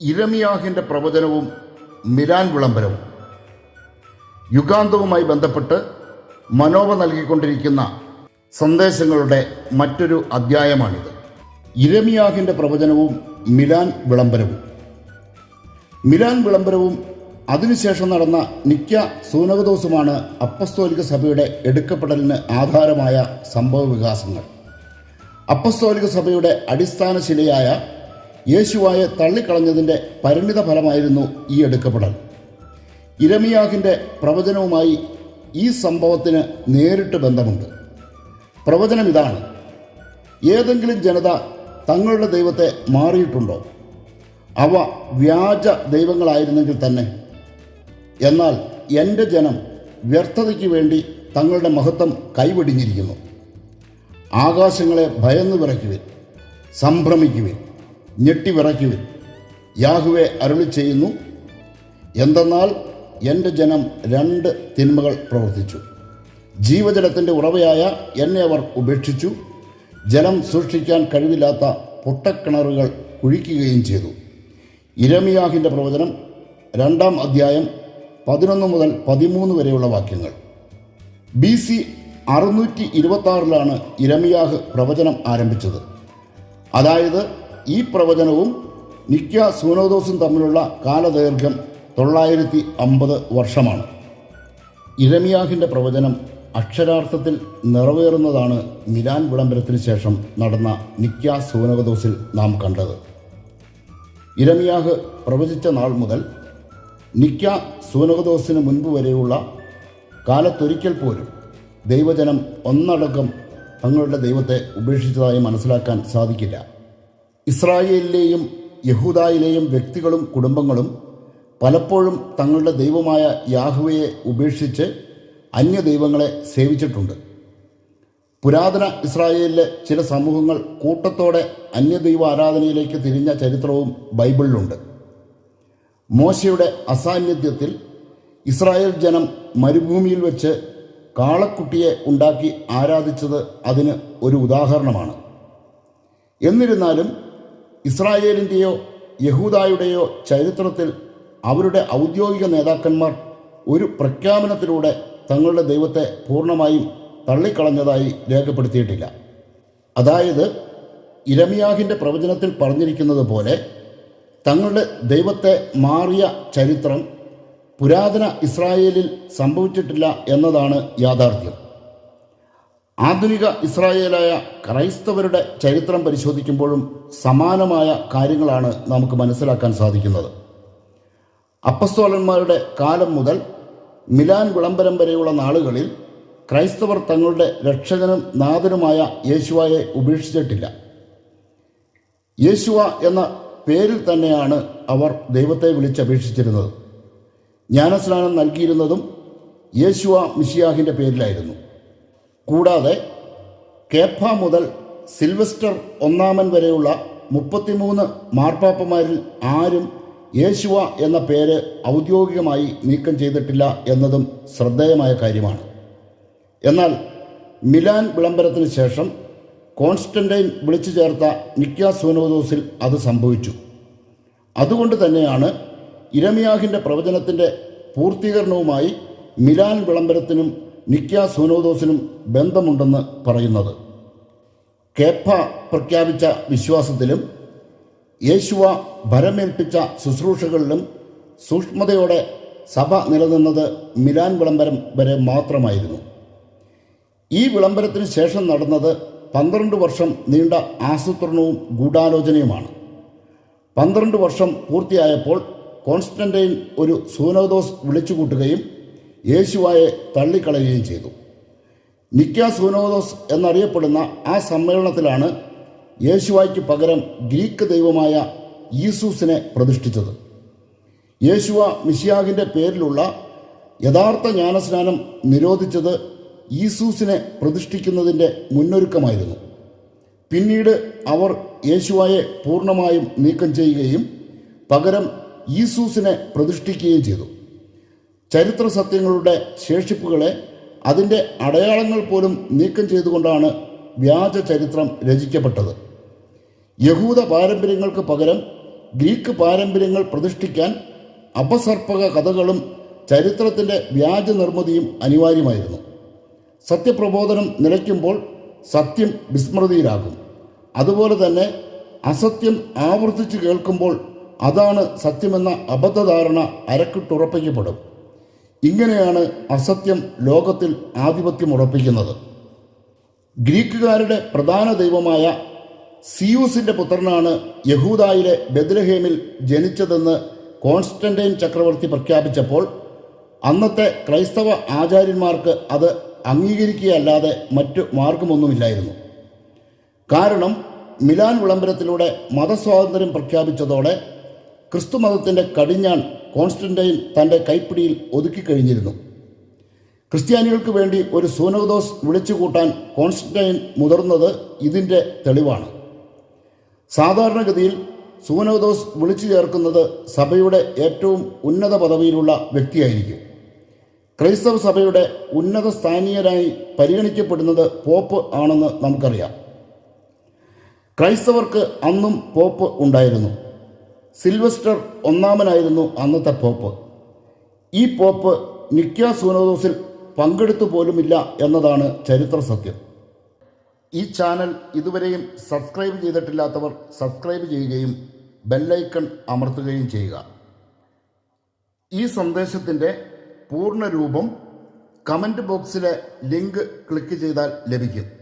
ഇരമിയാഹിന്റെ പ്രവചനവും Milan വിളംബരവും. യുഗാന്തവുമായി ബന്ധപ്പെട്ട് മനോവ നൽകിക്കൊണ്ടിരിക്കുന്ന സന്ദേശങ്ങളുടെ മറ്റൊരു അധ്യായമാണിത്. ഇരമിയാഹിന്റെ പ്രവചനവും Milan വിളംബരവും. Milan വിളംബരവും അതിനുശേഷം നടന്ന നിക്ക സൂനകദോസുമാണ് അപ്പസ്തോലിക സഭയുടെ എടുക്കപ്പെടലിന് ആധാരമായ സംഭവ വികാസങ്ങൾ അപ്പസ്തോലിക സഭയുടെ അടിസ്ഥാന ശിലയായ യേശുവായെ തള്ളിക്കളഞ്ഞതിന്റെ പരിണിത ഫലമായിരുന്നു ഈ എടുക്കപ്പെടൽ. ഇരമിയാഹിന്റെ പ്രവചനവുമായി ഈ സംഭവത്തിന് നേരിട്ട് ബന്ധമുണ്ട്. പ്രവചനം ഇതാണ്. ഏതെങ്കിലും ജനത തങ്ങളുടെ ദൈവത്തെ മാറിയിട്ടുണ്ടോ? അവ വ്യാജ ദൈവങ്ങളായിരുന്നെങ്കിൽ തന്നെ. എന്നാൽ എന്റെ ജനം വ്യർത്ഥതയ്ക്ക് വേണ്ടി തങ്ങളുടെ മഹത്വം കൈവെടിഞ്ഞിരിക്കുന്നു. ആകാശങ്ങളെ ഭയന്നു വിറയ്ക്കുവിൻ സംഭ്രമിക്കുവിൻ. ഞെട്ടിവിറയ്ക്കുവിൻ യാഹുവെ അരുളി ചെയ്യുന്നു എന്തെന്നാൽ എന്റെ ജനം രണ്ട് തിന്മകൾ പ്രവർത്തിച്ചു. ജീവജലത്തിന്റെ ഉറവയായ എന്നെ അവർ ഉപേക്ഷിച്ചു. ജലം സൂക്ഷിക്കാൻ കഴിവില്ലാത്ത പൊട്ടക്കിണറുകൾ കുഴിക്കുകയും ചെയ്തു. ഇരമിയാഹിന്റെ പ്രവചനം രണ്ടാം അധ്യായം പതിനൊന്ന് മുതൽ പതിമൂന്ന് വരെയുള്ള വാക്യങ്ങൾ. ബി സി അറുന്നൂറ്റി ഇരുപത്തി ഇരമിയാഹ് പ്രവചനം ആരംഭിച്ചത്. അതായത് ഈ പ്രവചനവും നിക്യ സൂനോദോസും തമ്മിലുള്ള കാലദൈർഘ്യം തൊള്ളായിരത്തി അമ്പത് വർഷമാണ്. ഇരമിയാഹിന്റെ പ്രവചനം അക്ഷരാർത്ഥത്തിൽ നിറവേറുന്നതാണ് മിലാൻ വിളംബരത്തിന് ശേഷം നടന്ന നിക്യ സൂനകദോസിൽ നാം കണ്ടത്. ഇരമിയാഹ് പ്രവചിച്ച നാൾ മുതൽ നിക്യ സൂനകദോസിന് മുൻപ് വരെയുള്ള കാലത്തൊരിക്കൽ പോലും ദൈവജനം ഒന്നടക്കം തങ്ങളുടെ ദൈവത്തെ ഉപേക്ഷിച്ചതായി മനസ്സിലാക്കാൻ സാധിക്കില്ല. ഇസ്രായേലിലെയും യഹൂദായിലെയും വ്യക്തികളും കുടുംബങ്ങളും പലപ്പോഴും തങ്ങളുടെ ദൈവമായ യാഹുവയെ ഉപേക്ഷിച്ച് അന്യ ദൈവങ്ങളെ സേവിച്ചിട്ടുണ്ട്. പുരാതന ഇസ്രായേലിലെ ചില സമൂഹങ്ങൾ കൂട്ടത്തോടെ അന്യദൈവ ആരാധനയിലേക്ക് തിരിഞ്ഞ ചരിത്രവും ബൈബിളിലുണ്ട്. മോശയുടെ അസാന്നിധ്യത്തിൽ ഇസ്രായേൽ ജനം മരുഭൂമിയിൽ വെച്ച് കാളക്കുട്ടിയെ ഉണ്ടാക്കി ആരാധിച്ചത് അതിന് ഒരു ഉദാഹരണമാണ്. എന്നിരുന്നാലും ഇസ്രായേലിന്റെയോ യഹൂദായുടെയോ ചരിത്രത്തിൽ അവരുടെ ഔദ്യോഗിക നേതാക്കന്മാർ ഒരു പ്രഖ്യാപനത്തിലൂടെ തങ്ങളുടെ ദൈവത്തെ പൂർണമായും തള്ളിക്കളഞ്ഞതായി രേഖപ്പെടുത്തിയിട്ടില്ല. അതായത് ഇരമിയാഹിന്റെ പ്രവചനത്തിൽ പറഞ്ഞിരിക്കുന്നത് പോലെ തങ്ങളുടെ ദൈവത്തെ മാറിയ ചരിത്രം പുരാതന ഇസ്രായേലിൽ സംഭവിച്ചിട്ടില്ല എന്നതാണ് യാഥാർത്ഥ്യം. ആധുനിക ഇസ്രായേലായ ക്രൈസ്തവരുടെ ചരിത്രം പരിശോധിക്കുമ്പോഴും സമാനമായ കാര്യങ്ങളാണ് നമുക്ക് മനസ്സിലാക്കാൻ സാധിക്കുന്നത്. അപ്പസ്തോലന്മാരുടെ കാലം മുതൽ മിലാൻ വിളംബരം വരെയുള്ള നാളുകളിൽ ക്രൈസ്തവർ തങ്ങളുടെ രക്ഷകനും നാഥനുമായ യേശുവയെ ഉപേക്ഷിച്ചിട്ടില്ല. യേശുവ എന്ന പേരിൽ തന്നെയാണ് അവർ ദൈവത്തെ വിളിച്ചപേക്ഷിച്ചിരുന്നത്. ജ്ഞാനസ്നാനം നൽകിയിരുന്നതും യേശുവ മിഷിയാഹിന്റെ പേരിലായിരുന്നു. കൂടാതെ കേപ്പ മുതൽ സിൽവസ്റ്റർ ഒന്നാമൻ വരെയുള്ള മുപ്പത്തിമൂന്ന് മാർപ്പാപ്പമാരിൽ ആരും യേശുവ എന്ന പേര് ഔദ്യോഗികമായി നീക്കം ചെയ്തിട്ടില്ല എന്നതും ശ്രദ്ധേയമായ കാര്യമാണ്. എന്നാൽ മിലാൻ വിളംബരത്തിന് ശേഷം കോൺസ്റ്റന്റൈൻ വിളിച്ചു ചേർത്ത നിക്ക സോനോദോസിൽ അത് സംഭവിച്ചു. അതുകൊണ്ട് തന്നെയാണ് ഇരമിയാഹിന്റെ പ്രവചനത്തിന്റെ പൂർത്തീകരണവുമായി മിലാൻ വിളംബരത്തിനും നിക്ക സൂനോദോസിനും ബന്ധമുണ്ടെന്ന് പറയുന്നത്. കേപ്പ പ്രഖ്യാപിച്ച വിശ്വാസത്തിലും യേശുവ ഭരമേൽപ്പിച്ച ശുശ്രൂഷകളിലും സൂക്ഷ്മതയോടെ സഭ നിലനിന്നത് മിലാൻ വിളംബരം വരെ മാത്രമായിരുന്നു. ഈ വിളംബരത്തിന് ശേഷം നടന്നത് പന്ത്രണ്ട് വർഷം നീണ്ട ആസൂത്രണവും ഗൂഢാലോചനയുമാണ്. പന്ത്രണ്ട് വർഷം പൂർത്തിയായപ്പോൾ കോൺസ്റ്റന്റൈൻ ഒരു സൂനോദോസ് വിളിച്ചുകൂട്ടുകയും യേശുവായെ തള്ളിക്കളയുകയും ചെയ്തു. നിക്ക സൂനോദോസ് എന്നറിയപ്പെടുന്ന ആ സമ്മേളനത്തിലാണ് യേശുവായ്ക്ക് പകരം ഗ്രീക്ക് ദൈവമായ ഈസൂസിനെ പ്രതിഷ്ഠിച്ചത്. യേശുവ മിഷിയാഗിന്റെ പേരിലുള്ള യഥാർത്ഥ ജ്ഞാനസ്നാനം നിരോധിച്ചത് ഈസൂസിനെ പ്രതിഷ്ഠിക്കുന്നതിന്റെ മുന്നൊരുക്കമായിരുന്നു. പിന്നീട് അവർ യേശുവായെ പൂർണമായും നീക്കം ചെയ്യുകയും പകരം ഈസൂസിനെ പ്രതിഷ്ഠിക്കുകയും ചെയ്തു. ചരിത്ര സത്യങ്ങളുടെ ശേഷിപ്പുകളെ അതിന്റെ അടയാളങ്ങൾ പോലും നീക്കം ചെയ്തുകൊണ്ടാണ് വ്യാജ ചരിത്രം രചിക്കപ്പെട്ടത്. യഹൂദ പാരമ്പര്യങ്ങൾക്ക് പകരം ഗ്രീക്ക് പാരമ്പര്യങ്ങൾ പ്രതിഷ്ഠിക്കാൻ അപസർപ്പക കഥകളും ചരിത്രത്തിന്റെ വ്യാജ നിർമ്മിതിയും അനിവാര്യമായിരുന്നു. സത്യപ്രബോധനം നിലയ്ക്കുമ്പോൾ സത്യം വിസ്മൃതിയിലാകും. അതുപോലെ തന്നെ അസത്യം ആവർത്തിച്ച് കേൾക്കുമ്പോൾ അതാണ് സത്യമെന്ന അബദ്ധധാരണ അരക്കിട്ടുറപ്പിക്കപ്പെടും. ഇങ്ങനെയാണ് അസത്യം ലോകത്തിൽ ആധിപത്യം ഉറപ്പിക്കുന്നത്. ഗ്രീക്കുകാരുടെ പ്രധാന ദൈവമായ സിയൂസിന്റെ പുത്രനാണ് യഹൂദായിലെ ബെദ്ലഹേമിൽ ജനിച്ചതെന്ന് കോൺസ്റ്റന്റൈൻ ചക്രവർത്തി പ്രഖ്യാപിച്ചപ്പോൾ അന്നത്തെ ക്രൈസ്തവ ആചാര്യന്മാർക്ക് അത് അംഗീകരിക്കുകയല്ലാതെ മറ്റു മാർഗമൊന്നുമില്ലായിരുന്നു. കാരണം മിലാൻ വിളംബരത്തിലൂടെ മതസ്വാതന്ത്ര്യം പ്രഖ്യാപിച്ചതോടെ ക്രിസ്തുമതത്തിന്റെ കടിഞ്ഞാൺ കോൺസ്റ്റന്റൈൻ തന്റെ കൈപ്പിടിയിൽ ഒതുക്കി ഒതുക്കിക്കഴിഞ്ഞിരുന്നു ക്രിസ്ത്യാനികൾക്ക് വേണ്ടി ഒരു സൂനകദോസ് വിളിച്ചുകൂട്ടാൻ കോൺസ്റ്റന്റൈൻ മുതിർന്നത് ഇതിന്റെ തെളിവാണ്. സാധാരണഗതിയിൽ സൂനകദോസ് വിളിച്ചു ചേർക്കുന്നത് സഭയുടെ ഏറ്റവും ഉന്നത പദവിയിലുള്ള വ്യക്തിയായിരിക്കും. ക്രൈസ്തവ സഭയുടെ ഉന്നത സ്ഥാനീയരായി പരിഗണിക്കപ്പെടുന്നത് പോപ്പ് ആണെന്ന് നമുക്കറിയാം. ക്രൈസ്തവർക്ക് അന്നും പോപ്പ് ഉണ്ടായിരുന്നു. സിൽവസ്റ്റർ ഒന്നാമനായിരുന്നു അന്നത്തെ പോപ്പ്. ഈ പോപ്പ് നിക്ക സൂനോദോസിൽ പങ്കെടുത്തു പോലുമില്ല എന്നതാണ് ചരിത്ര സത്യം. ഈ ചാനൽ ഇതുവരെയും സബ്സ്ക്രൈബ് ചെയ്തിട്ടില്ലാത്തവർ സബ്സ്ക്രൈബ് ചെയ്യുകയും ബെല്ലൈക്കൺ അമർത്തുകയും ചെയ്യുക. ഈ സന്ദേശത്തിന്റെ പൂർണരൂപം കമന്റ് ബോക്സിലെ ലിങ്ക് ക്ലിക്ക് ചെയ്താൽ ലഭിക്കും.